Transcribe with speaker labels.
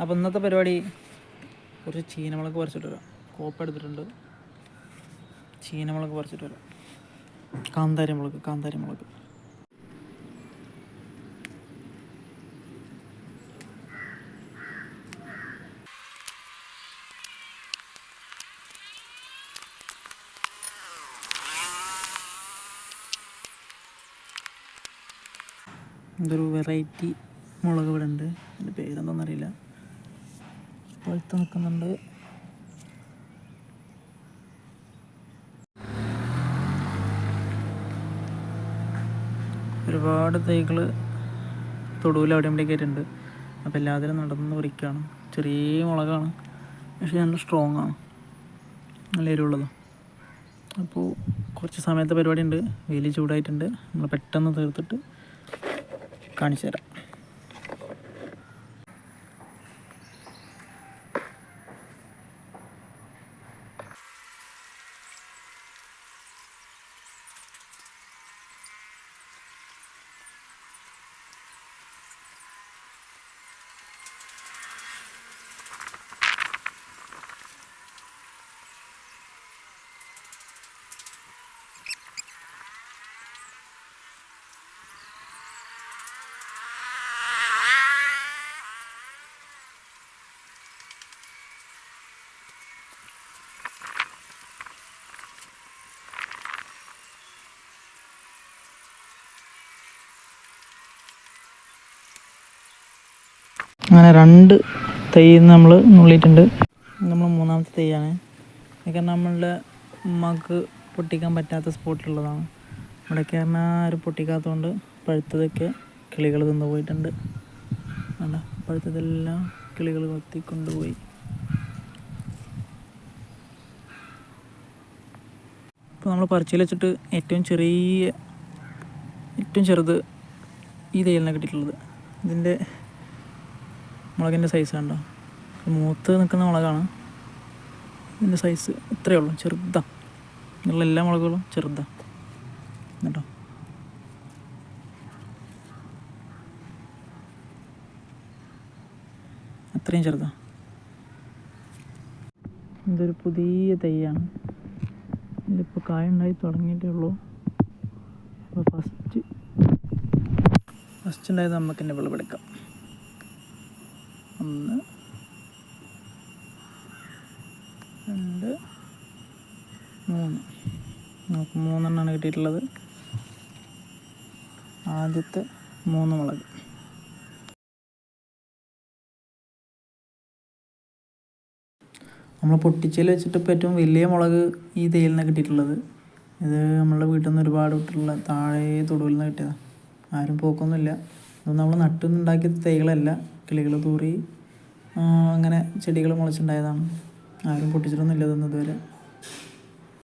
Speaker 1: അപ്പോൾ ഇന്നത്തെ പരിപാടി കുറച്ച് ചീനമുളക് പറിച്ചിട്ട് വരാം. കോപ്പ എടുത്തിട്ടുണ്ട്. ചീനമുളക് പറിച്ചിട്ട് വരാം. കാന്താരി മുളക് കാന്താരി മുളക് ഇതൊരു വെറൈറ്റി മുളക് ഇവിടെ ഉണ്ട്. അതിന്റെ പേരെന്തോന്നറിയില്ല. പഴുത്ത് നിൽക്കുന്നുണ്ട്. ഒരുപാട് തൈകൾ തൊടുവിൽ അവിടെ ഇവിടെ ആയിട്ടുണ്ട് അപ്പോൾ എല്ലാത്തിനും നടന്ന് പറിക്കുകയാണ് ചെറിയ മുളകാണ് പക്ഷേ നല്ല സ്ട്രോങ് ആണ്. നല്ല എരിവുള്ളത്. അപ്പോൾ കുറച്ച് സമയത്തെ പരിപാടി ഉണ്ട് വെയിൽ ചൂടായിട്ടുണ്ട്. നമ്മൾ പെട്ടെന്ന് തീർത്തിട്ട് കാണിച്ചു തരാം. അങ്ങനെ രണ്ട് തൈ നമ്മൾ നുള്ളിയിട്ടുണ്ട്. നമ്മൾ മൂന്നാമത്തെ തൈയാണ്. ഇതൊക്കെ നമ്മളുടെ ഉമ്മക്ക് പൊട്ടിക്കാൻ പറ്റാത്ത സ്പോട്ടിലുള്ളതാണ്. ഇവിടെയൊക്കെ പറഞ്ഞാൽ ആരും പൊട്ടിക്കാത്തതുകൊണ്ട് പഴുത്തതൊക്കെ കിളികൾ തിന്നു പോയിട്ടുണ്ട്. വേണ്ട പഴുത്തതെല്ലാം കിളികൾ കൊത്തി കൊണ്ടുപോയി ഇപ്പോൾ നമ്മൾ പറിച്ചിൽ വെച്ചിട്ട് ഏറ്റവും ചെറിയ ഏറ്റവും ചെറുത് ഈ തയ്യലിനെ കിട്ടിയിട്ടുള്ളത്. ഇതിന്റെ മുളകിന്റെ സൈസ് കണ്ടോ? മൂത്ത് നിൽക്കുന്ന മുളകാണ്. ഇതിന്റെ സൈസ് ഇത്രയേ ഉള്ളൂ. ചെറുതാ. ഇങ്ങനെയുള്ള എല്ലാ മുളകുകളും ചെറുതാ. കേട്ടോ അത്രയും ചെറുതാ. ഇതൊരു പുതിയ തൈയാണ്. ഇതിപ്പോൾ കായ ഉണ്ടായി തുടങ്ങിയിട്ടേ ഉള്ളൂ. അപ്പോൾ ഫസ്റ്റ് ഫസ്റ്റ് ഉണ്ടായത് നമുക്ക് വിളവെടുക്കാം ഒന്ന് രണ്ട് മൂന്ന്. നമുക്ക് മൂന്നെണ്ണമാണ് കിട്ടിയിട്ടുള്ളത്. ആദ്യത്തെ മൂന്ന് മുളക്. നമ്മൾ പൊട്ടിച്ചയിൽ വെച്ചിട്ട് ഇപ്പോൾ ഏറ്റവും വലിയ മുളക് ഈ തേയിൽ നിന്നാണ് കിട്ടിയിട്ടുള്ളത്. ഇത് നമ്മളുടെ വീട്ടിൽ നിന്ന് ഒരുപാട് വിട്ടുള്ള താഴെ തൊടുവിൽ നിന്ന് കിട്ടിയതാണ് ആരും പോക്കൊന്നുമില്ല. ഇത് നമ്മൾ നട്ടുന്നുണ്ടാക്കിയ തൈകളല്ല കിളികൾ തൂറി അങ്ങനെ ചെടികൾ മുളച്ചുണ്ടായതാണ്. ആരും പൊട്ടിച്ചിട്ടൊന്നുമില്ല ഇതൊന്നും ഇതുവരെ.